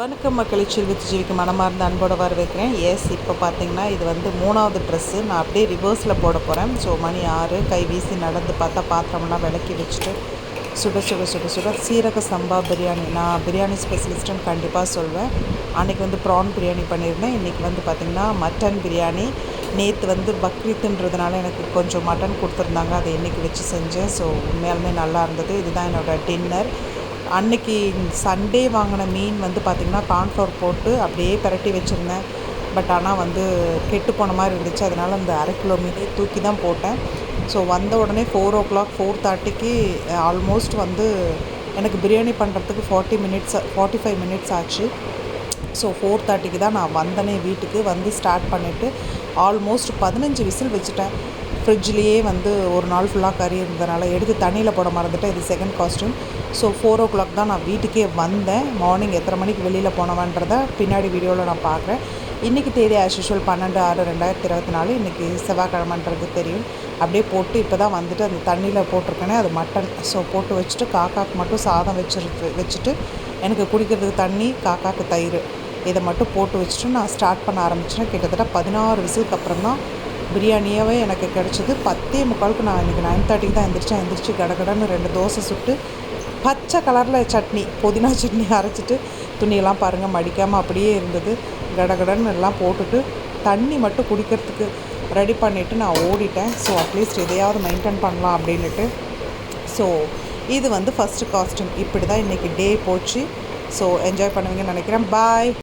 வணக்கம் மக்களை சிறுவித்து ஜீவிக்கு மனமார்ந்த அன்போடு வரவேற்கிறேன். எஸ் இப்போ பார்த்தீங்கன்னா இது வந்து மூணாவது ட்ரெஸ்ஸு நான் அப்படியே ரிவர்ஸில் போட போகிறேன் ஸோ மணி ஆறு கை வீசி நடந்து பார்த்தா பாத்திரமெல்லாம் விளக்கி வச்சுட்டு சுட சுட சுட சுட சீரக சம்பா பிரியாணி. நான் பிரியாணி ஸ்பெஷலிஸ்ட்டுன்னு கண்டிப்பாக சொல்வேன். அன்றைக்கி வந்து ப்ரான் பிரியாணி பண்ணியிருந்தேன். இன்றைக்கி வந்து பார்த்திங்கன்னா மட்டன் பிரியாணி. நேற்று வந்து பக்ரீத்துன்றதுனால எனக்கு கொஞ்சம் மட்டன் கொடுத்துருந்தாங்க. அதை இன்றைக்கி வச்சு செஞ்சேன். ஸோ உண்மையாலுமே நல்லா இருந்தது. இதுதான் என்னோடய டின்னர் அன்னைக்கு சண்டே வாங்கின மீன் வந்து பார்த்திங்கன்னா கார்ன்ஃப்ளவர் போட்டு அப்படியே பிரட்டி வச்சுருந்தேன். பட் ஆனால் வந்து கெட்டு போன மாதிரி இருந்துச்சு. அதனால் அந்த அரை கிலோ மீனே தூக்கி தான் போட்டேன். ஸோ வந்த உடனே ஃபோர் ஓ கிளாக் ஃபோர் தேர்ட்டிக்கு ஆல்மோஸ்ட் வந்து எனக்கு பிரியாணி பண்ணுறதுக்கு forty minutes forty five minutes ஆச்சு. ஸோ ஃபோர் தேர்ட்டிக்கு தான் நான் வந்தனே வீட்டுக்கு. வந்து ஸ்டார்ட் பண்ணிவிட்டு ஆல்மோஸ்ட் பதினஞ்சு விசில் வச்சுட்டேன். ஃப்ரிட்ஜ்லேயே வந்து ஒரு நாள் ஃபுல்லாக கறி இருந்ததுனால எடுத்து தண்ணியில் போட மறந்துட்டேன். இது second costume so four o'clock தான் நான் வீட்டுக்கே வந்தேன். மார்னிங் எத்தனை மணிக்கு வெளியில் போனவன்றதை பின்னாடி வீடியோவில் நான் பார்க்குறேன். இன்றைக்கி தேதி ஆஸ் யூஷுவல் பன்னெண்டு ஆறு ரெண்டாயிரத்தி இருபத்தி நாலு. இன்றைக்கி செவ்வாய்க்கிழமன்றது தெரியும். அப்படியே போட்டு இப்போ தான் வந்துட்டு அந்த தண்ணியில் போட்டிருக்கேனே அது மட்டன் ஸோ போட்டு வச்சுட்டு காக்காக்கு மட்டும் சாதம் வச்சுருக்கு வச்சுட்டு எனக்கு குடிக்கிறதுக்கு தண்ணி காக்காக்கு தயிர். இதை மட்டும் போட்டு வச்சுட்டு நான் ஸ்டார்ட் பண்ண ஆரம்பிச்சேன். கிட்டத்தட்ட பதினாறு விசிலுக்கு அப்புறம் தான் பிரியாணியாகவே எனக்கு கிடச்சிது. பத்தே முக்காலுக்கு நான் இன்றைக்கி நைன் தேர்ட்டிக்கு தான் எந்திரிச்சேன். எந்திரிச்சு கடகடன்னு ரெண்டு தோசை சுட்டு பச்சை கலரில் சட்னி புதினா சட்னி அரைச்சிட்டு துணியெல்லாம் பாருங்கள் மடிக்காமல் அப்படியே இருந்தது. கடகடன்னு எல்லாம் போட்டுட்டு தண்ணி மட்டும் குடிக்கிறதுக்கு ரெடி பண்ணிவிட்டு நான் ஓடிட்டேன். ஸோ அட்லீஸ்ட் எதையாவது மெயின்டைன் பண்ணலாம் அப்படின்ட்டு ஸோ இது வந்து ஃபஸ்ட்டு காஸ்ட்யூம் இப்படி தான் இன்றைக்கி டே போச்சு. ஸோ என்ஜாய் பண்ணுவீங்கன்னு நினைக்கிறேன். பாய்